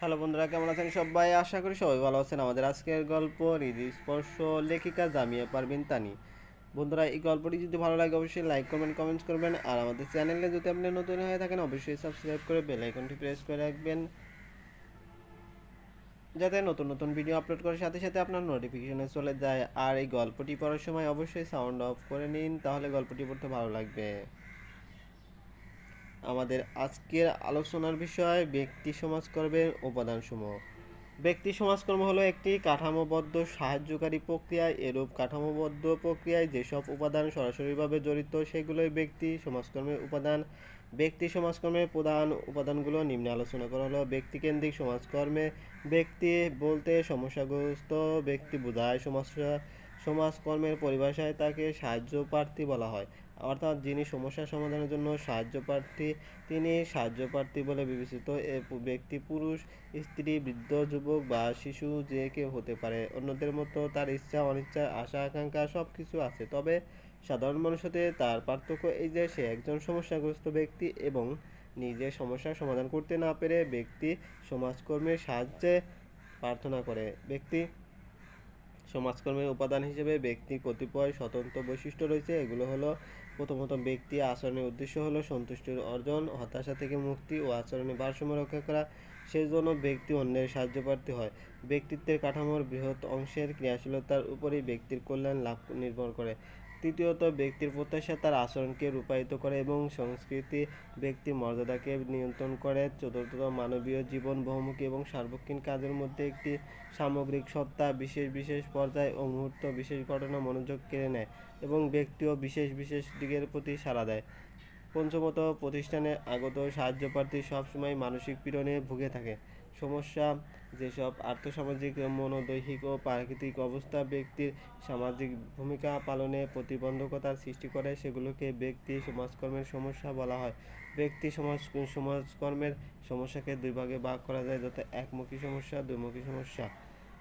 Hello বন্ধুরা, কেমন আছেন সবাই? আশা করি সবাই ভালো আছেন। আমাদের আজকের গল্প হৃদস্পর্শ লেখিকা জামিয়া পারবিন তানি। বন্ধুরা, এই গল্পটি যদি ভালো লাগে, অবশ্যই লাইক কমেন্ট কমেন্টস করবেন। আর আমাদের চ্যানেলে যদি আপনি নতুন হয়ে থাকেন, অবশ্যই সাবস্ক্রাইব করে বেল আইকনটি প্রেস করে রাখবেন। যাতে নতুন নতুন ভিডিও আপলোড করার সাথে সাথে আপনার নোটিফিকেশনে চলে যায়। আর এই গল্পটি পড়ার সময় অবশ্যই সাউন্ড অফ করে নিন, তাহলে গল্পটি পড়তে ভালো লাগবে। আমাদের আজকের আলোচনার বিষয় ব্যক্তি সমাজকর্মের উপাদানসমূহ। ব্যক্তি সমাজকর্ম হলো একটি কাঠামোবদ্ধ সাহায্যকারী প্রক্রিয়া। এরূপ কাঠামোবদ্ধ প্রক্রিয়ায় যেসব উপাদান সরাসরিভাবে জড়িত, সেগুলোই ব্যক্তি সমাজকর্মের উপাদান। ব্যক্তি সমাজকর্মের প্রধান উপাদানগুলো নিম্নে আলোচনা করা হলো। ব্যক্তিকেন্দ্রিক সমাজকর্মে ব্যক্তি বলতে সমস্যাগ্রস্ত, ব্যক্তি বোঝায় সমস্যা, সমাজকর্মের পরিভাষায় তাকে সাহায্য প্রার্থী বলা হয়। অর্থাৎ যিনি সমস্যা সমাধানের জন্য সাহায্য প্রার্থী, তিনি সাহায্য প্রার্থী বলে বিবেচিত এ ব্যক্তি, পুরুষ, স্ত্রী, বৃদ্ধ, যুবক বা শিশু যে কেউ হতে পারে। অন্যদের মতো তার ইচ্ছা, অনিচ্ছা, আশা, আকাঙ্ক্ষা সব কিছু আছে। তবে সাধারণ মানুষের তার পার্থক্য এই যে সে একজন সমস্যাগ্রস্ত ব্যক্তি এবং নিজের সমস্যার সমাধান করতে না পেরে ব্যক্তি সমাজকর্মের সাহায্যে প্রার্থনা করে। ব্যক্তি সমাজকর্মের উপাদান হিসেবে ব্যক্তির কতিপয় স্বতন্ত্র বৈশিষ্ট্য রয়েছে। এগুলো হলো, প্রথমত, ব্যক্তি আচরণের উদ্দেশ্য হলো সন্তুষ্টির অর্জন, হতাশা থেকে মুক্তি ও আচরণের ভারসাম্য রক্ষা করা। সেই জন্য ব্যক্তি অন্যের সাহায্য প্রার্থী হয়। ব্যক্তিত্বের কাঠামোর বৃহৎ অংশের ক্রিয়াশীলতার উপরেই ব্যক্তির কল্যাণ লাভ নির্ভর করে। তৃতীয়ত, ব্যক্তির প্রত্যাশা তার আচরণকে রূপায়িত করে এবং সংস্কৃতি ব্যক্তির মর্যাদাকে নিয়ন্ত্রণ করে। চতুর্থত, মানবীয় জীবন বহুমুখী এবং সার্বক্ষণিক কাজের মধ্যে একটি সামগ্রিক সত্তা বিশেষ বিশেষ পর্যায় ও মুহূর্ত বিশেষ ঘটনা মনোযোগ কেড়ে নেয় এবং ব্যক্তিও বিশেষ বিশেষ দিকের প্রতি সাড়া দেয়। পঞ্চমত, প্রতিষ্ঠানে আগত সাহায্যপ্রার্থী সবসময় মানসিক পীড়নে ভুগে থাকে। সমস্যা, যেসব আর্থসামাজিক, মনোদৈহিক ও প্রাকৃতিক অবস্থা ব্যক্তির সামাজিক ভূমিকা পালনে প্রতিবন্ধকতার সৃষ্টি করে, সেগুলোকে ব্যক্তি সমাজকর্মের সমস্যা বলা হয়। ব্যক্তি সমাজ, সমাজকর্মের সমস্যাকে দুই ভাগে ভাগ করা যায় যথা একমুখী সমস্যা দুইমুখী সমস্যা।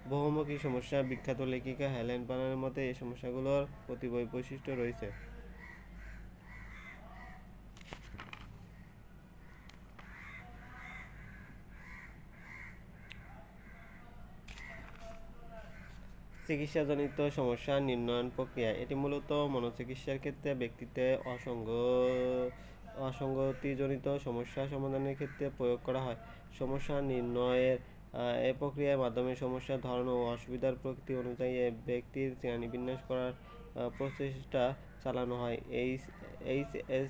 বহুমুখী সমস্যা, বিখ্যাত লেখিকা হেলেন পানারের মতে, এই সমস্যাগুলোর প্রতিবয় বৈশিষ্ট্য রয়েছে। চিকিৎসাজনিত সমস্যা, নির্ণয়ন প্রক্রিয়া, এটি মূলত মনোচিকিৎসার ক্ষেত্রে ব্যক্তিতে অসঙ্গ, অসঙ্গতিজনিত সমস্যা সমাধানের ক্ষেত্রে প্রয়োগ করা হয়। সমস্যা নির্ণয়ের এ প্রক্রিয়ার মাধ্যমে সমস্যার ধরন ও অসুবিধার প্রকৃতি অনুযায়ী ব্যক্তির শ্রেণীবিন্যাস করার প্রচেষ্টা চালানো হয়। এইচ এইচ এস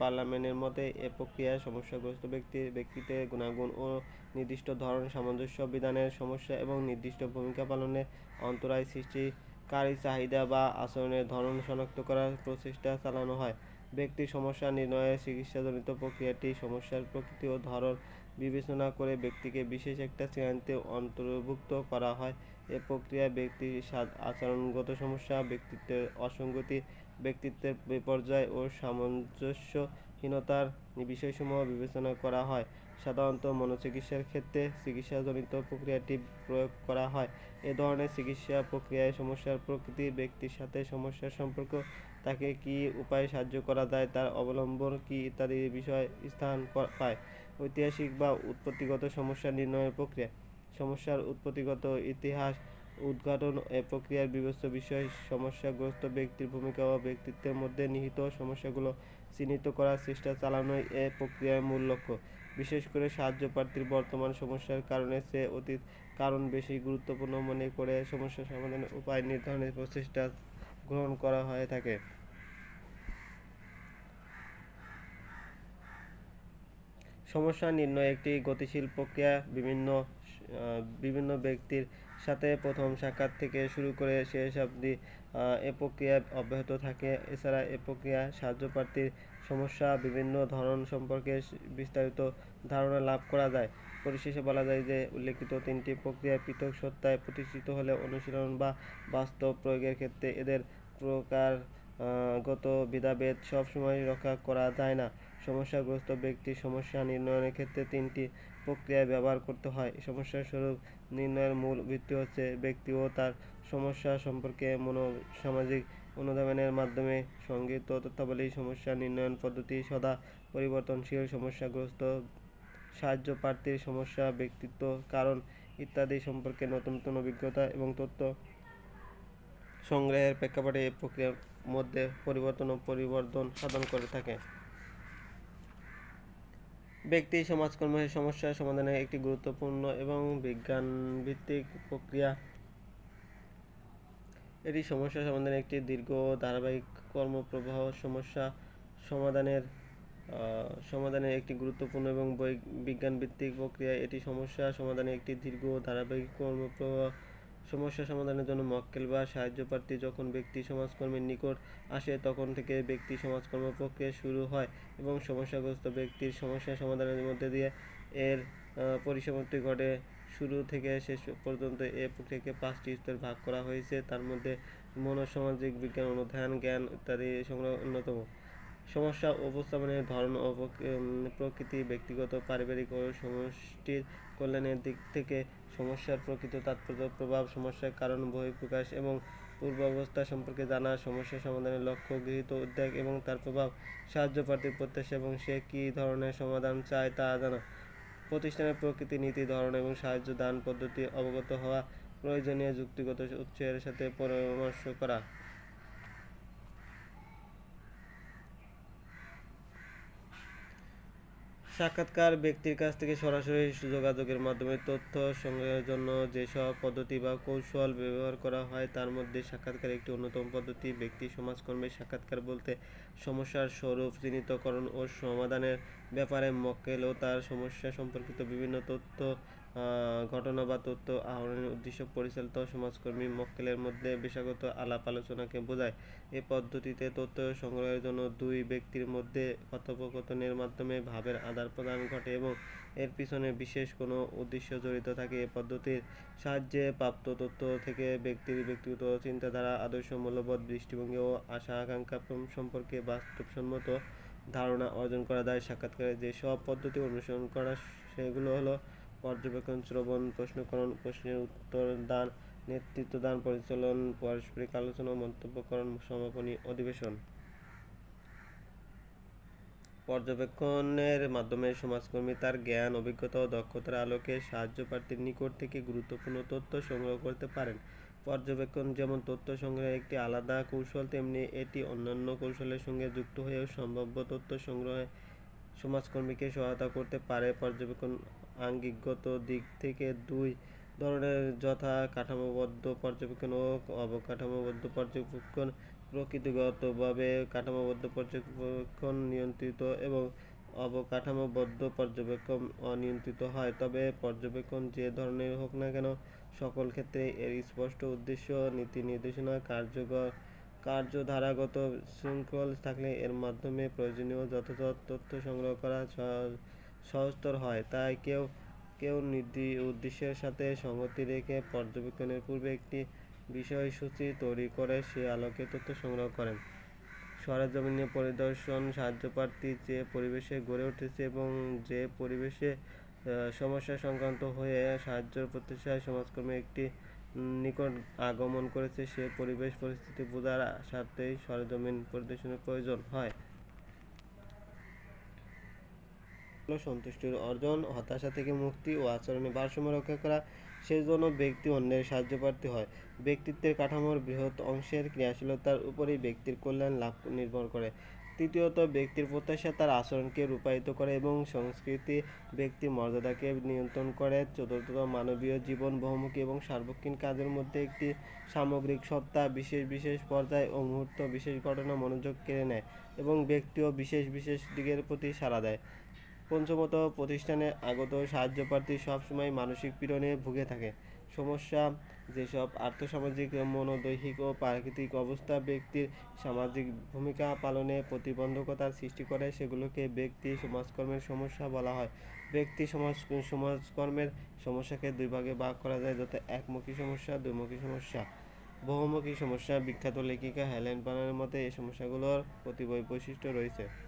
পার্লামেন্টের মতে এ প্রক্রিয়ায় সমস্যাগ্রস্ত ব্যক্তির, ব্যক্তিতে গুণাগুণ ও নির্দিষ্ট ধরন, সামঞ্জস্য বিধানের সমস্যা এবং নির্দিষ্ট ভূমিকা পালনে অন্তরায় সৃষ্টিকারী চাহিদা বা আচরণের ধরন শনাক্ত করার প্রচেষ্টা চালানো হয়। ব্যক্তির সমস্যা নির্ণয়ে চিকিৎসাজনিত প্রক্রিয়াটি সমস্যার প্রকৃতি ও ধরন বিবেচনা করে ব্যক্তিকে বিশেষ একটা শ্রেণীতে অন্তর্ভুক্ত করা হয়। এ প্রক্রিয়ায় ব্যক্তির আচরণগত সমস্যা, ব্যক্তিত্বের অসঙ্গতি, ব্যক্তিত্বের বিপর্যয় ও সামঞ্জস্যহীনতার বিষয়সমূহ বিবেচনা করা হয়। সাধারণত মনোচিকিৎসার ক্ষেত্রে চিকিৎসাজনিত প্রক্রিয়াটি প্রয়োগ করা হয়। এ ধরনের চিকিৎসা প্রক্রিয়ায় সমস্যার প্রকৃতি, ব্যক্তির সাথে সমস্যার সম্পর্ক, তাকে কী উপায়ে সাহায্য করা যায়, তার অবলম্বন কী ইত্যাদি বিষয় স্থান পায়। ঐতিহাসিক বা উৎপত্তিগত সমস্যা নির্ণয়ের প্রক্রিয়া। সমস্যার উৎপত্তিগত ইতিহাস, উদ্ঘাটন এ প্রক্রিয়ার বিবেচ্য বিষয়, সমস্যাগ্রস্ত ব্যক্তির ভূমিকা ও ব্যক্তিত্বের মধ্যে নিহিত সমস্যাগুলো চিহ্নিত করার চেষ্টা চালানোই এ প্রক্রিয়ার মূল লক্ষ্য। বিশেষ করে সাহায্য প্রার্থীর বর্তমান সমস্যার কারণে সে অতীত কারণ বেশি গুরুত্বপূর্ণ মনে করে সমস্যা সমাধানের উপায় নির্ধারণের প্রচেষ্টা গ্রহণ করা হয়ে থাকে। সমস্যা নির্ণয় একটি গতিশীল প্রক্রিয়া বিভিন্ন বিভিন্ন ব্যক্তির সাথে প্রথম সাক্ষাৎ থেকে শুরু করে শেষ অবধি এ প্রক্রিয়া অব্যাহত থাকে। এছাড়া এ প্রক্রিয়া সাহায্য প্রার্থীর সমস্যা, বিভিন্ন ধরন সম্পর্কে বিস্তারিত ধারণা লাভ করা যায়। পরিশেষে বলা যায় যে, উল্লেখিত তিনটি প্রক্রিয়া পৃথক সত্তায় প্রতিষ্ঠিত হলে অনুশীলন বা বাস্তব প্রয়োগের ক্ষেত্রে এদের প্রকার গত ভেদাভেদ সবসময় রক্ষা করা যায় না। সমস্যাগ্রস্ত ব্যক্তির সমস্যা নির্ণয়ের ক্ষেত্রে তিনটি প্রক্রিয়া ব্যবহার করতে হয়। সমস্যার স্বরূপ নির্ণয়ের মূল ভিত্তি হচ্ছে ব্যক্তি ও তার সমস্যা সম্পর্কে মনোসামাজিক অনুধাবনের মাধ্যমে সংগৃহীত তথ্যাবলী, সমস্যা নির্ণয়ন পদ্ধতি, সদা পরিবর্তনশীল, সমস্যাগ্রস্ত, সাহায্য প্রার্থীর সমস্যা, ব্যক্তিত্ব, কারণ ইত্যাদি সম্পর্কে নতুন নতুন অভিজ্ঞতা এবং তথ্য সংগ্রহের প্রেক্ষাপটে এই প্রক্রিয়ার মধ্যে পরিবর্তন ও পরিবর্তন সাধন করে থাকে। ব্যক্তি সমাজকর্মের সমস্যা সমাধানের একটি গুরুত্বপূর্ণ এবং বিজ্ঞানভিত্তিক প্রক্রিয়া এটি সমস্যা সমাধানের একটি দীর্ঘ ধারাবাহিক কর্মপ্রবাহ সমস্যা সমাধানের সমাধানের একটি গুরুত্বপূর্ণ এবং বিজ্ঞানভিত্তিক প্রক্রিয়া। এটি সমস্যা সমাধানের একটি দীর্ঘ ধারাবাহিক কর্মপ্রবাহ সমস্যা সমাধানের জন্য মক্কেল বা সাহায্য প্রার্থী যখন ব্যক্তি সমাজকর্মীর নিকট আসে, তখন থেকে ব্যক্তি সমাজকর্ম প্রক্রিয়া শুরু হয় এবং সমস্যাগ্রস্ত ব্যক্তির সমস্যা সমাধানের মধ্যে দিয়ে এর পরিসমাপ্তি ঘটে। শুরু থেকে শেষ পর্যন্ত এ প্রক্রিয়াকে পাঁচটি স্তরে ভাগ করা হয়েছে। তার মধ্যে মনোসামাজিক বিজ্ঞান অনুধ্যান জ্ঞান ইত্যাদি সংগ্রহ অন্যতম। সমস্যা উপস্থাপনের ধরন ও প্রকৃতি, ব্যক্তিগত, পারিবারিক ও সমষ্টির কল্যাণের দিক থেকে সমস্যার প্রকৃত তাৎপর্য, প্রভাব, সমস্যার কারণ, বহিঃপ্রকাশ এবং পূর্বাবস্থা সম্পর্কে জানা, সমস্যা সমাধানের লক্ষ্য, গৃহীত উদ্যোগ এবং তার প্রভাব, সাহায্য প্রার্থীর প্রত্যাশা এবং সে কী ধরনের সমাধান চায় তা জানা। প্রতিষ্ঠানের প্রকৃতি, নীতি, ধরন এবং সাহায্য দান পদ্ধতি অবগত হওয়া প্রয়োজনীয় যুক্তিগত উৎসের সাথে পরামর্শ করা। সাক্ষাৎকার ব্যক্তির কাছ থেকে সরাসরি যোগাযোগের মাধ্যমে তথ্য সংগ্রহের জন্য যেসব পদ্ধতি বা কৌশল ব্যবহার করা হয়, তার মধ্যে সাক্ষাৎকার একটি অন্যতম পদ্ধতি। ব্যক্তি, সমাজকর্মে, সাক্ষাৎকার বলতে সমস্যার স্বরূপ, চিহ্নিতকরণ ও সমাধানের ব্যাপারে মক্কেল ও তার সমস্যা সম্পর্কিত বিভিন্ন তথ্য ঘটনা বা তথ্য আহরণের উদ্দেশ্য পরিচালিত সমাজকর্মী মক্কেলের মধ্যে পেশাগত আলাপ আলোচনাকে বোঝায়। এ পদ্ধতিতে তথ্য সংগ্রহের জন্য দুই ব্যক্তির মধ্যে কথোপকথনের মাধ্যমে ভাবের আদান প্রদান ঘটে এবং এর পিছনে বিশেষ কোনো উদ্দেশ্য জড়িত থাকে। এ পদ্ধতির সাহায্যে প্রাপ্ত তথ্য থেকে ব্যক্তির ব্যক্তিগত চিন্তাধারা আদর্শ মূল্যবোধ দৃষ্টিভঙ্গি ও আশা আকাঙ্ক্ষা সম্পর্কে বাস্তবসম্মত ধারণা অর্জন করা যায়। সাক্ষাৎকারে যেসব পদ্ধতি অনুসরণ করা, সেগুলো হলো পর্যবেক্ষণ, শ্রবণ, প্রশ্নকরণ, প্রশ্নের উত্তর দান, নেতৃত্ব দান, পরিচালন, পারস্পরিক আলোচনা, মন্তব্যকরণ, সমাপনী অধিবেশন। পর্যবেক্ষণের মাধ্যমে সমাজকর্মী তার জ্ঞান, অভিজ্ঞতা ও দক্ষতার আলোকে সাহায্য প্রার্থীর নিকট থেকে গুরুত্বপূর্ণ তথ্য সংগ্রহ করতে পারেন। পর্যবেক্ষণ যেমন তথ্য সংগ্রহের একটি আলাদা কৌশল, তেমনি এটি অন্যান্য কৌশলের সঙ্গে যুক্ত হয়েও সম্ভাব্য তথ্য সংগ্রহে সমাজকর্মীকে সহায়তা করতে পারে। পর্যবেক্ষণ আঙ্গিকগত দিক থেকে দুই ধরনের যথা কাঠামোবদ্ধ পর্যবেক্ষণ ও অবকাঠামোবদ্ধ পর্যবেক্ষণ, প্রকৃতিগতভাবে কাঠামোবদ্ধ পর্যবেক্ষণ নিয়ন্ত্রিত এবং অবকাঠামোবদ্ধ পর্যবেক্ষণ অনিয়ন্ত্রিত হয়। তবে পর্যবেক্ষণ যে ধরনের হোক না কেন, সকল ক্ষেত্রে এর স্পষ্ট উদ্দেশ্য, নীতি নির্দেশনা, কার্যকর কার্যধারাগত শৃঙ্খল থাকলে এর মাধ্যমে প্রয়োজনীয় যথাযথ তথ্য সংগ্রহ করা সহজতর হয়। তাই কেউ কেউ নির্দি, উদ্দেশ্যের সাথে সঙ্গতি রেখে পর্যবেক্ষণের পূর্বে একটি বিষয়সূচি তৈরি করে সে আলোকে তথ্য সংগ্রহ করেন। সরেজমিনে পরিদর্শন, সাহায্য প্রার্থী যে পরিবেশে গড়ে উঠেছে এবং যে পরিবেশে সমস্যা সংক্রান্ত হয়ে সাহায্যের প্রত্যাশায় সমাজকর্মী একটি নিকট আগমন করেছে, সে পরিবেশ পরিস্থিতি বোঝার স্বার্থেই সরেজমিন পরিদর্শনের প্রয়োজন হয় হলো সন্তুষ্টির অর্জন, হতাশা থেকে মুক্তি ও আচরণে ভারসাম্য রক্ষা করা। সেজন্য ব্যক্তি অন্যের সাহায্য প্রার্থী হয়। ব্যক্তিত্বের কাঠামোর বৃহৎ অংশের ক্রিয়াশীলতার উপরেই ব্যক্তির কল্যাণ লাভ নির্ভর করে। তৃতীয়ত, ব্যক্তির প্রত্যাশা তার আচরণকে রূপায়িত করে এবং সংস্কৃতি ব্যক্তির মর্যাদাকে নিয়ন্ত্রণ করে। চতুর্থত, মানবীয় জীবন বহুমুখী এবং সার্বক্ষণিক কাজের মধ্যে একটি সামগ্রিক সত্তা বিশেষ বিশেষ পর্যায় ও মুহূর্ত বিশেষ ঘটনা মনোযোগ কেড়ে নেয় এবং ব্যক্তিও বিশেষ বিশেষ দিকের প্রতি সাড়া দেয়। পঞ্চমত প্রতিষ্ঠানে আগত সাহায্য প্রার্থী সবসময় মানসিক পীড়নে ভুগে থাকে। সমস্যা, যেসব আর্থসামাজিক, মনোদৈহিক ও প্রাকৃতিক অবস্থা ব্যক্তির সামাজিক ভূমিকা পালনে প্রতিবন্ধকতার সৃষ্টি করে, সেগুলোকে ব্যক্তি সমাজকর্মের সমস্যা বলা হয়। ব্যক্তি সমাজ, সমাজকর্মের সমস্যাকে দুই ভাগে ভাগ করা যায়, যথা একমুখী সমস্যা দুইমুখী সমস্যা। বহুমুখী সমস্যা, বিখ্যাত লেখিকা হেলেন পানের মতে, এই সমস্যাগুলোর প্রতি বৈশিষ্ট্য রয়েছে।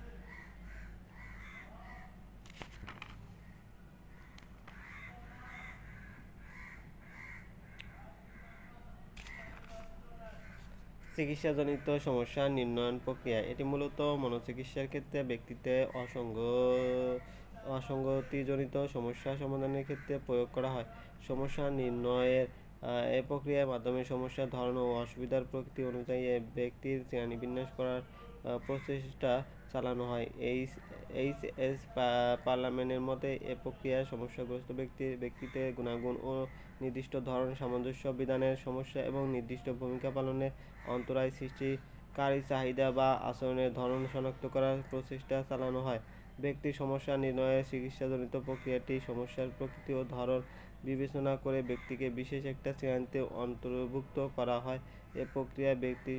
চিকিৎসাজনিত সমস্যা নির্ণয়ন প্রক্রিয়া, এটি মূলত মনোচিকিৎসার ক্ষেত্রে ব্যক্তিত্বে অসঙ্গ, অসঙ্গতিজনিত সমস্যা সমাধানের ক্ষেত্রে প্রয়োগ করা হয়। সমস্যা নির্ণয়ের এই প্রক্রিয়ার মাধ্যমে সমস্যার ধরন ও অসুবিধার প্রকৃতি অনুযায়ী ব্যক্তির শ্রেণীবিন্যাস করার প্রচেষ্টা চালানো হয়। এইচ এইচ এস পার্লামেন্টের মতে, এ প্রক্রিয়ায় সমস্যাগ্রস্ত ব্যক্তির ব্যক্তিত্বের গুণাগুণ ও নির্দিষ্ট ধরন সামঞ্জস্য বিধানের সমস্যা এবং নির্দিষ্ট ভূমিকা পালনের অন্তরায় সৃষ্টিকারী চাহিদা বা আচরণের ধরন শনাক্ত করার প্রচেষ্টা চালানো হয়। ব্যক্তির সমস্যা নির্ণয়ের চিকিৎসাজনিত প্রক্রিয়াটি সমস্যার প্রকৃতি ও ধরন বিবেচনা করে ব্যক্তিকে বিশেষ একটা শ্রেণীতে অন্তর্ভুক্ত করা হয়। এ প্রক্রিয়ায় ব্যক্তির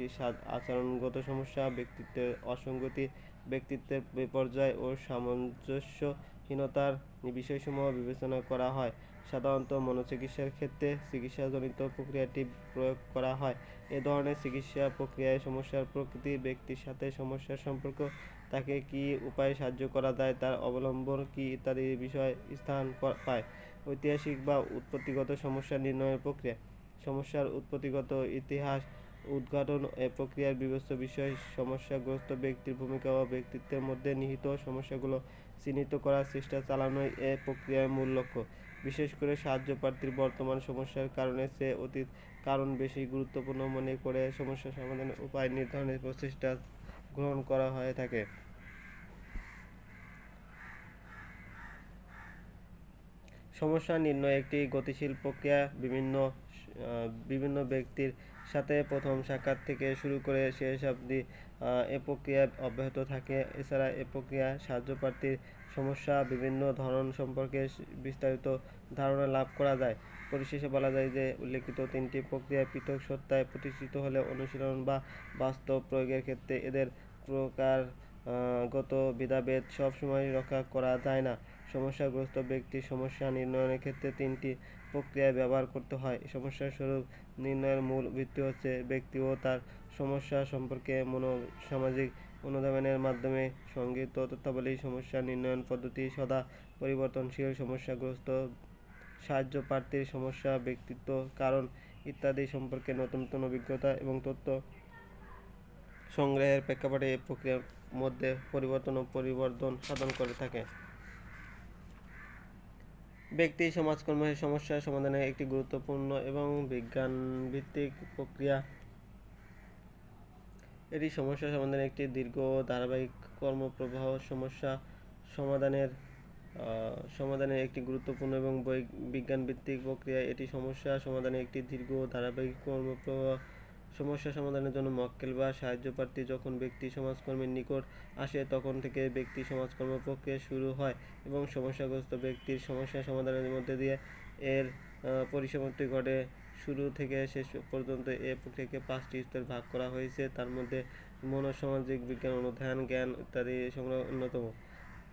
আচরণগত সমস্যা, ব্যক্তিত্বের অসঙ্গতি, ব্যক্তিত্বের বিপর্যয় ও সামঞ্জস্যহীনতার বিষয়সমূহ বিবেচনা করা হয়। সাধারণত মনোচিকিৎসার ক্ষেত্রে চিকিৎসাজনিত প্রক্রিয়াটি প্রয়োগ করা হয়। এ ধরনের চিকিৎসা প্রক্রিয়ায় সমস্যার প্রকৃতি ব্যক্তির সাথে সমস্যার সম্পর্ক, তাকে কি উপায়ে সাহায্য করা যায়, তার অবলম্বন কি ইত্যাদি বিষয় স্থান পায়। ঐতিহাসিক বা উৎপত্তিগত সমস্যা নির্ণয়ের প্রক্রিয়া। সমস্যার উৎপত্তিগত ইতিহাস, উদ্ঘাটন প্রক্রিয়ার বিবেচ্য বিষয়, সমস্যাগ্রস্ত ব্যক্তির ভূমিকা ও ব্যক্তিত্বের মধ্যে নিহিত সমস্যাগুলো চিহ্নিত করার চেষ্টা চালানোই এ প্রক্রিয়ার মূল লক্ষ্য। বিশেষ করে সাহায্য প্রার্থীর বর্তমান সমস্যার কারণে সে অতীত কারণ বেশি গুরুত্বপূর্ণ মনে করে সমস্যা সমাধানের উপায় নির্ধারণের প্রচেষ্টা গ্রহণ করা হয়ে থাকে। সমস্যা নির্ণয় একটি গতিশীল প্রক্রিয়া। বিভিন্ন বিভিন্ন ব্যক্তির সাথে প্রথম সাক্ষাৎ থেকে শুরু করে শেষ অবধি এ প্রক্রিয়া অব্যাহত থাকে। এছাড়া এ প্রক্রিয়া সাহায্যপ্রার্থীর সমস্যা, বিভিন্ন ধরন সম্পর্কে বিস্তারিত ধারণা লাভ করা যায়। পরিশেষে বলা যায় যে, উল্লেখিত তিনটি প্রক্রিয়া পৃথক সত্তায় প্রতিষ্ঠিত হলে অনুশীলন বা বাস্তব প্রয়োগের ক্ষেত্রে এদের প্রকারগত ভেদাভেদ সবসময় রক্ষা করা যায় না। সমস্যাগ্রস্ত ব্যক্তির সমস্যা নির্ণয়ের ক্ষেত্রে তিনটি প্রক্রিয়া ব্যবহার করতে হয়। সমস্যার স্বরূপ নির্ণয়ের মূল ভিত্তি হচ্ছে ব্যক্তি ও তার সমস্যা সম্পর্কে মনো সামাজিক অনুধাবনের মাধ্যমে সংগৃহীত তথ্যাবলী সমস্যা নির্ণয়ন পদ্ধতি সদা পরিবর্তনশীল, সমস্যাগ্রস্ত, সাহায্য প্রার্থীর সমস্যা, ব্যক্তিত্ব, কারণ ইত্যাদি সম্পর্কে নতুন নতুন অভিজ্ঞতা এবং তথ্য সংগ্রহের প্রেক্ষাপটে এই প্রক্রিয়ার মধ্যে পরিবর্তন ও পরিবর্তন সাধন করে থাকে। ব্যক্তি সমাজকর্মের সমস্যা সমাধানের একটি গুরুত্বপূর্ণ এবং বিজ্ঞানভিত্তিক প্রক্রিয়া এটি সমস্যা সমাধানের একটি দীর্ঘ ধারাবাহিক কর্মপ্রবাহ সমস্যা সমাধানের সমাধানের একটি গুরুত্বপূর্ণ এবং বিজ্ঞানভিত্তিক প্রক্রিয়া। এটি সমস্যা সমাধানের একটি দীর্ঘ ধারাবাহিক কর্মপ্রবাহ সমস্যা সমাধানের জন্য মক্কেল বা সাহায্য প্রার্থী যখন ব্যক্তি সমাজকর্মীর নিকট আসে, তখন থেকে ব্যক্তি সমাজকর্ম প্রক্রিয়া শুরু হয় এবং সমস্যাগ্রস্ত ব্যক্তির সমস্যা সমাধানের মধ্যে দিয়ে এর পরিসমাপ্তি ঘটে। শুরু থেকে শেষ পর্যন্ত এ প্রক্রিয়াকে পাঁচটি স্তরে ভাগ করা হয়েছে। তার মধ্যে মনোসামাজিক বিজ্ঞান অনুধ্যান জ্ঞান ইত্যাদি সংগ্রহ অন্যতম।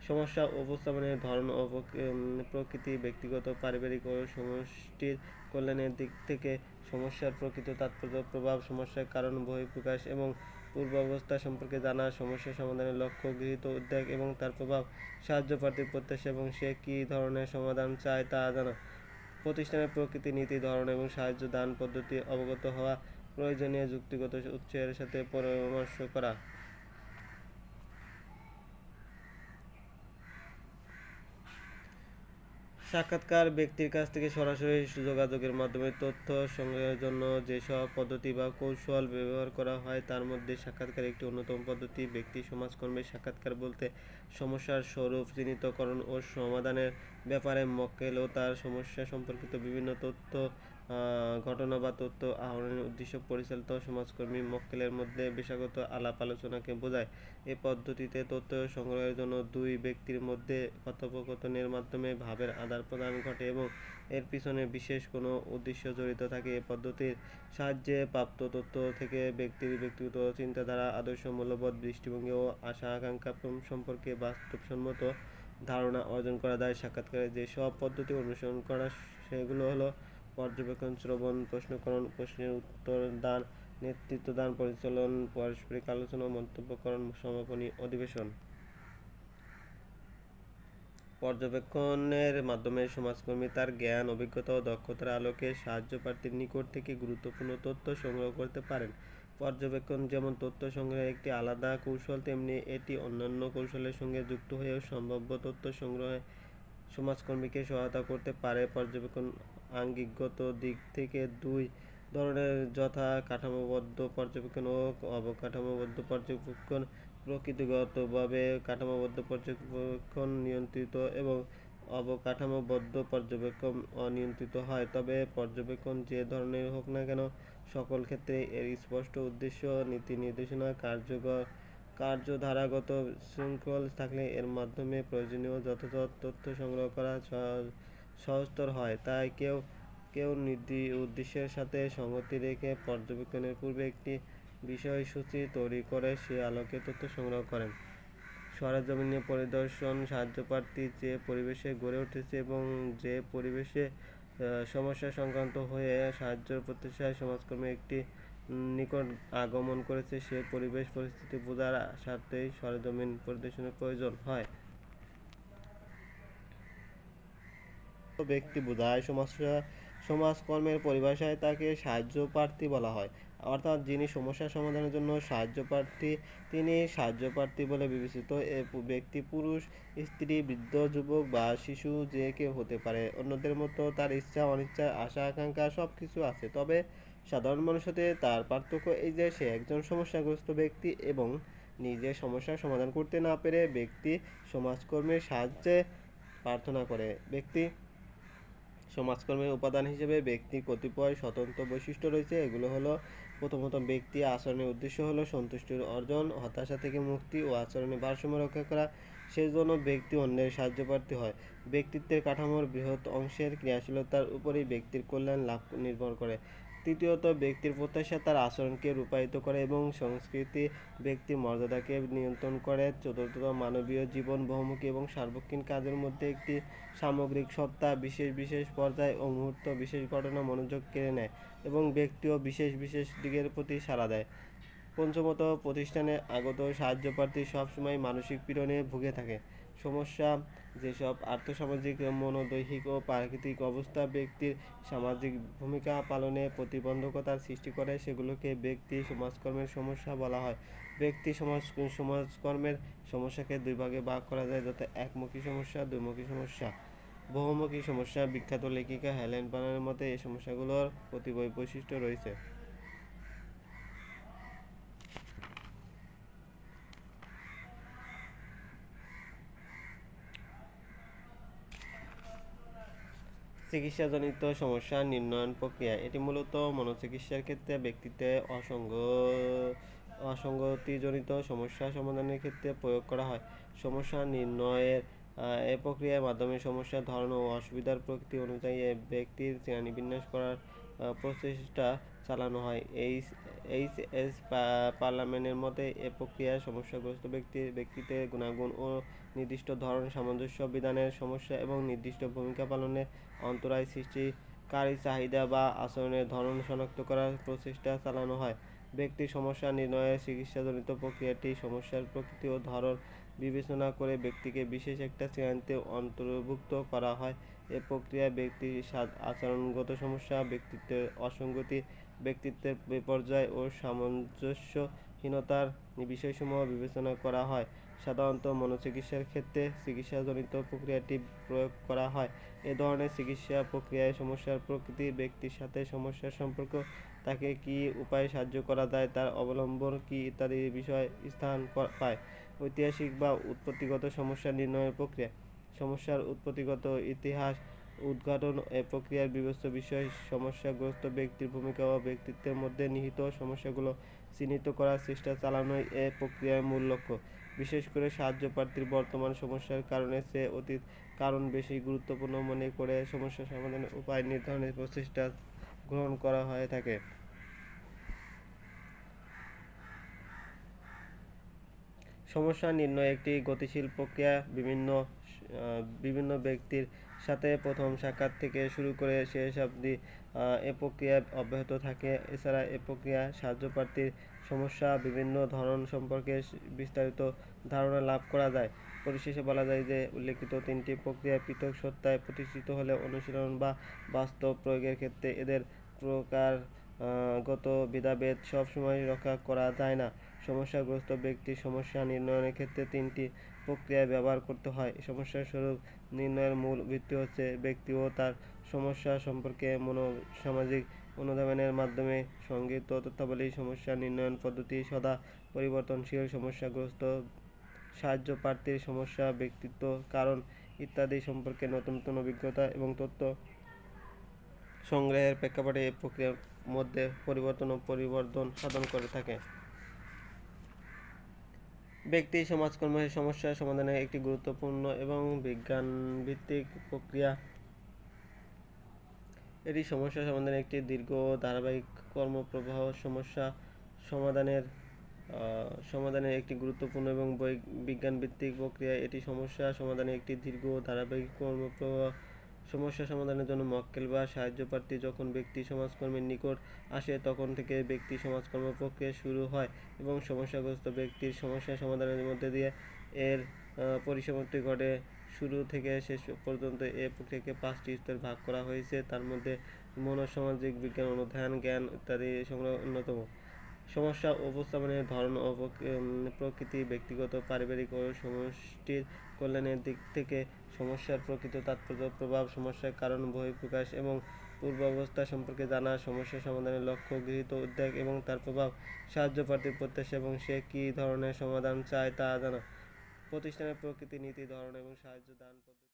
সমস্যা উপস্থাপনের ধরন ও প্রকৃতি, ব্যক্তিগত, পারিবারিক ও সমষ্টির কল্যাণের দিক থেকে সমস্যার প্রকৃত তাৎপর্য, প্রভাব, সমস্যার কারণ, বহিঃপ্রকাশ এবং পূর্বাবস্থা সম্পর্কে জানা, সমস্যা সমাধানের লক্ষ্য, গৃহীত উদ্যোগ এবং তার প্রভাব, সাহায্য প্রার্থীর প্রত্যাশা এবং সে কী ধরনের সমাধান চায় তা জানা। প্রতিষ্ঠানের প্রকৃতি, নীতি, ধরন এবং সাহায্য দান পদ্ধতি অবগত হওয়া প্রয়োজনীয় যুক্তিগত উৎসের সাথে পরামর্শ করা। সাক্ষাৎকার ব্যক্তির কাছ থেকে সরাসরি যোগাযোগের মাধ্যমে তথ্য সংগ্রহের জন্য যেসব পদ্ধতি বা কৌশল ব্যবহার করা হয়, তার মধ্যে সাক্ষাৎকার একটি অন্যতম পদ্ধতি। ব্যক্তি, সমাজকর্মে, সাক্ষাৎকার বলতে সমস্যার স্বরূপ, চিহ্নিতকরণ ও সমাধানের ব্যাপারে মক্কেল ও তার সমস্যা সম্পর্কিত বিভিন্ন তথ্য ঘটনা বা তথ্য আহরণের উদ্দেশ্য পরিচালিত সমাজকর্মী মক্কেলের মধ্যে পেশাগত আলাপ আলোচনাকে বোঝায়। এ পদ্ধতিতে তথ্য সংগ্রহের জন্য দুই ব্যক্তির মধ্যে কথোপকথনের মাধ্যমে ভাবের আদান প্রদান ঘটে এবং এর পিছনে বিশেষ কোনো উদ্দেশ্য জড়িত থাকে। এ পদ্ধতির সাহায্যে প্রাপ্ত তথ্য থেকে ব্যক্তির ব্যক্তিগত চিন্তাধারা আদর্শ মূল্যবোধ দৃষ্টিভঙ্গি ও আশা আকাঙ্ক্ষা সম্পর্কে বাস্তবসম্মত ধারণা অর্জন করা যায়। সাক্ষাৎকারে যেসব পদ্ধতি অনুসরণ করা, সেগুলো হলো পর্যবেক্ষণ, শ্রবণ, প্রশ্নকরণ, প্রশ্নের উত্তর দান, নেতৃত্ব দান, পরিচালন, পারস্পরিক আলোচনা মন্তব্যকরণ সমাপনী অধিবেশন। পর্যবেক্ষণের মাধ্যমে সমাজকর্মী তার জ্ঞান, অভিজ্ঞতা ও দক্ষতার আলোকে সাহায্য প্রার্থীর নিকট থেকে গুরুত্বপূর্ণ তথ্য সংগ্রহ করতে পারেন। পর্যবেক্ষণ যেমন তথ্য সংগ্রহের একটি আলাদা কৌশল, তেমনি এটি অন্যান্য কৌশলের সঙ্গে যুক্ত হয়েও সম্ভাব্য তথ্য সংগ্রহে সমাজকর্মীকে সহায়তা করতে পারে। পর্যবেক্ষণ আঙ্গিকগত দিক থেকে দুই ধরনের যথা কাঠামোবদ্ধ পর্যবেক্ষণ ও অবকাঠামোবদ্ধ পর্যবেক্ষণ, প্রকৃতিগতভাবে কাঠামোবদ্ধ পর্যবেক্ষণ নিয়ন্ত্রিত এবং অবকাঠামোবদ্ধ পর্যবেক্ষণ অনিয়ন্ত্রিত হয়। তবে পর্যবেক্ষণ যে ধরনের হোক না কেন, সকল ক্ষেত্রে এর স্পষ্ট উদ্দেশ্য, নীতি নির্দেশনা, কার্যকর কার্যধারাগত শৃঙ্খল থাকলে এর মাধ্যমে প্রয়োজনীয় যথাযথ তথ্য সংগ্রহ করা সহজতর হয়। তাই কেউ কেউ নির্দি, উদ্দেশ্যের সাথে সঙ্গতি রেখে পর্যবেক্ষণের পূর্বে একটি বিষয়সূচি তৈরি করে সে আলোকে তথ্য সংগ্রহ করেন। সরেজমিনে পরিদর্শন সাহায্যপ্রার্থী যে পরিবেশে গড়ে উঠেছে এবং যে পরিবেশে সমস্যা সংক্রান্ত হয়ে সাহায্যের প্রত্যাশায় সমাজকর্মে একটি নিকট আগমন করেছে, সে পরিবেশ পরিস্থিতি বোঝার স্বার্থেই সরেজমিন পরিদর্শনের প্রয়োজন হয়। ব্যক্তি বোঝায় সমস্যা সমাজকর্মের পরিভাষায় তাকে সাহায্য প্রার্থী বলা হয়। অর্থাৎ যিনি সমস্যা সমাধানের জন্য সাহায্য প্রার্থী, তিনি সাহায্য প্রার্থী বলে বিবেচিত এ ব্যক্তি পুরুষ, স্ত্রী, বৃদ্ধ, যুবক বা শিশু যে কেউ হতে পারে। অন্যদের মতো তার ইচ্ছা, অনিচ্ছা, আশা, আকাঙ্ক্ষা সব কিছু আছে। তবে সাধারণ মানুষের তার পার্থক্য এই যে সে একজন সমস্যাগ্রস্ত ব্যক্তি এবং নিজের সমস্যার সমাধান করতে না পেরে ব্যক্তি সমাজকর্মীর সাহায্যে প্রার্থনা করে। ব্যক্তি সমাজকর্মের উপাদান হিসেবে ব্যক্তির কতিপয় স্বতন্ত্র বৈশিষ্ট্য রয়েছে। এগুলো হলো, প্রথমত, ব্যক্তি আচরণের উদ্দেশ্য হলো সন্তুষ্টির অর্জন, হতাশা থেকে মুক্তি ও আচরণের ভারসাম্য রক্ষা করা। সেই জন্য ব্যক্তি অন্যের সাহায্য সাহায্যপ্রার্থী হয়। ব্যক্তিত্বের কাঠামোর বৃহৎ অংশের ক্রিয়াশীলতার উপরেই ব্যক্তির কল্যাণ লাভ নির্ভর করে। তৃতীয়ত, ব্যক্তির প্রত্যাশা তার আচরণকে রূপায়িত করে এবং সংস্কৃতি ব্যক্তির মর্যাদাকে নিয়ন্ত্রণ করে। চতুর্থত, মানবীয় জীবন বহুমুখী এবং সার্বক্ষণিক কাজের মধ্যে একটি সামগ্রিক সত্তা বিশেষ বিশেষ পর্যায় ও মুহূর্ত বিশেষ ঘটনা মনোযোগ কেড়ে নেয় এবং ব্যক্তিও বিশেষ বিশেষ দিকের প্রতি সাড়া দেয়। পঞ্চমত, প্রতিষ্ঠানে আগত সাহায্যপ্রার্থী সবসময় মানসিক পীড়নে ভুগে থাকে। সমস্যা যেসব আর্থসামাজিক, মনোদৈহিক ও প্রাকৃতিক অবস্থা ব্যক্তির সামাজিক ভূমিকা পালনে প্রতিবন্ধকতার সৃষ্টি করে, সেগুলোকে ব্যক্তি সমাজকর্মের সমস্যা বলা হয়। ব্যক্তি সমাজ, সমাজকর্মের সমস্যাকে দুই ভাগে ভাগ করা যায়, যাতে একমুখী সমস্যা দুইমুখী সমস্যা। বহুমুখী সমস্যা, বিখ্যাত লেখিকা হেলেন পানারের মতে, এই সমস্যাগুলোর প্রতিবয় বৈশিষ্ট্য রয়েছে। চিকিৎসাজনিত সমস্যা, নির্ণয়ন প্রক্রিয়া, এটি মূলত মনোচিকিৎসার ক্ষেত্রে ব্যক্তিতে অসঙ্গ, অসঙ্গতিজনিত সমস্যা সমাধানের ক্ষেত্রে প্রয়োগ করা হয়। সমস্যা নির্ণয়ের এ প্রক্রিয়ার মাধ্যমে সমস্যার ধরন ও অসুবিধার প্রকৃতি অনুযায়ী ব্যক্তির শ্রেণীবিন্যাস করার প্রচেষ্টা চালানো হয়। এইচ এইচ এস পার্লামেন্টের মতে, এ প্রক্রিয়ায় সমস্যাগ্রস্ত ব্যক্তির ব্যক্তিত্বের গুণাগুণ ও নির্দিষ্ট ধরন সামঞ্জস্য বিধানের সমস্যা এবং নির্দিষ্ট ভূমিকা পালনের অন্তরায় সৃষ্টিকারী চাহিদা বা আচরণের ধরন শনাক্ত করার প্রচেষ্টা চালানো হয়। ব্যক্তির সমস্যা নির্ণয়ে চিকিৎসাজনিত প্রক্রিয়াটি সমস্যার প্রকৃতি ও ধরন বিবেচনা করে ব্যক্তিকে বিশেষ একটা শ্রেণীতে অন্তর্ভুক্ত করা হয়। এ প্রক্রিয়ায় ব্যক্তির আচরণগত সমস্যা, ব্যক্তিত্বের অসঙ্গতি ব্যক্তিত্বের বিপর্যয় ও সামঞ্জস্যহীনতার বিষয়সমূহ বিবেচনা করা হয়। সাধারণত মনোচিকিৎসার ক্ষেত্রে চিকিৎসাজনিত প্রক্রিয়াটি প্রয়োগ করা হয়। এ ধরনের চিকিৎসা প্রক্রিয়ায় সমস্যার প্রকৃতি, ব্যক্তির সাথে সমস্যার সম্পর্ক, তাকে কী উপায়ে সাহায্য করা যায়, তার অবলম্বন কী ইত্যাদি বিষয় স্থান পায়। ঐতিহাসিক বা উৎপত্তিগত সমস্যা নির্ণয়ের প্রক্রিয়া। সমস্যার উৎপত্তিগত ইতিহাস উদ্ঘাটন এ প্রক্রিয়ার বিবেচ্য বিষয়, সমস্যাগ্রস্ত ব্যক্তির ভূমিকা ও ব্যক্তিত্বের মধ্যে নিহিত সমস্যাগুলো চিহ্নিত করার চেষ্টা চালানোই এ প্রক্রিয়ার মূল লক্ষ্য। বিশেষ করে সাহায্য প্রার্থীর বর্তমান সমস্যার কারণে সে অতীত কারণ বেশি গুরুত্বপূর্ণ মনে করে সমস্যা সমাধানের উপায় নির্ধারণের প্রচেষ্টা গ্রহণ করা হয়ে থাকে। সমস্যা নির্ণয় একটি গতিশীল প্রক্রিয়া, বিভিন্ন বিভিন্ন ব্যক্তির সাথে প্রথম সাক্ষাৎ থেকে শুরু করে শেষ অবধি এ প্রক্রিয়া অব্যাহত থাকে। এছাড়া এ প্রক্রিয়া সাহায্যপ্রার্থীর সমস্যা, বিভিন্ন ধরন সম্পর্কে বিস্তারিত ধারণা লাভ করা যায়। পরিশেষে বলা যায় যে, উল্লেখিত তিনটি প্রক্রিয়া পৃথক সত্তায় প্রতিষ্ঠিত হলে অনুশীলন বা বাস্তব প্রয়োগের ক্ষেত্রে এদের প্রকার গত ভেদাভেদ সবসময় রক্ষা করা যায় না। সমস্যাগ্রস্ত ব্যক্তির সমস্যা নির্ণয়ের ক্ষেত্রে তিনটি প্রক্রিয়া ব্যবহার করতে হয়। সমস্যার স্বরূপ নির্ণয়ের মূল ভিত্তি হচ্ছে ব্যক্তি ও তার সমস্যা সম্পর্কে মনো সামাজিক অনুধাবনের মাধ্যমে সংগৃহীত তথ্যাবলী, সমস্যা নির্ণয়ন পদ্ধতি, সদা পরিবর্তনশীল, সমস্যাগ্রস্ত, সাহায্য প্রার্থীর সমস্যা, ব্যক্তিত্ব, কারণ ইত্যাদি সম্পর্কে নতুন নতুন অভিজ্ঞতা এবং তথ্য সংগ্রহের প্রেক্ষাপটে এই প্রক্রিয়ার মধ্যে পরিবর্তন ও পরিবর্তন সাধন করে থাকে। ব্যক্তি সমাজকর্মের সমস্যা সমাধানের একটি গুরুত্বপূর্ণ এবং বিজ্ঞানভিত্তিক প্রক্রিয়া। এটি সমস্যা সমাধানের একটি দীর্ঘ ধারাবাহিক কর্মপ্রবাহ সমস্যা সমাধানের সমাধানের একটি গুরুত্বপূর্ণ এবং বৈ- বিজ্ঞানভিত্তিক প্রক্রিয়া। এটি সমস্যা সমাধানের একটি দীর্ঘ ধারাবাহিক কর্মপ্রবাহ সমস্যা সমাধানের জন্য মক্কেল বা সাহায্য প্রার্থী যখন ব্যক্তি সমাজকর্মীর নিকট আসে, তখন থেকে ব্যক্তি সমাজকর্ম প্রক্রিয়া শুরু হয় এবং সমস্যাগ্রস্ত ব্যক্তির সমস্যা সমাধানের মধ্যে দিয়ে এর পরিসমাপ্তি ঘটে। শুরু থেকে শেষ পর্যন্ত এ প্রক্রিয়াকে পাঁচটি স্তরে ভাগ করা হয়েছে। তার মধ্যে মনোসামাজিক বিজ্ঞান অনুধান জ্ঞান ইত্যাদি সংগ্রহ অন্যতম। সমস্যা উপস্থাপনের ধরন ও প্রকৃতি, ব্যক্তিগত, পারিবারিক ও সমষ্টির কল্যাণের দিক থেকে সমস্যার প্রকৃত তাৎপর্য, প্রভাব, সমস্যার কারণ, বহিঃপ্রকাশ এবং পূর্বাবস্থা সম্পর্কে জানা, সমস্যা সমাধানের লক্ষ্য, গৃহীত উদ্যোগ এবং তার প্রভাব, সাহায্য প্রার্থীর প্রত্যাশা এবং সে কী ধরনের সমাধান চায় তা জানা। প্রতিষ্ঠানের প্রকৃতি, নীতি, ধরন এবং সাহায্য দান পদ্ধতি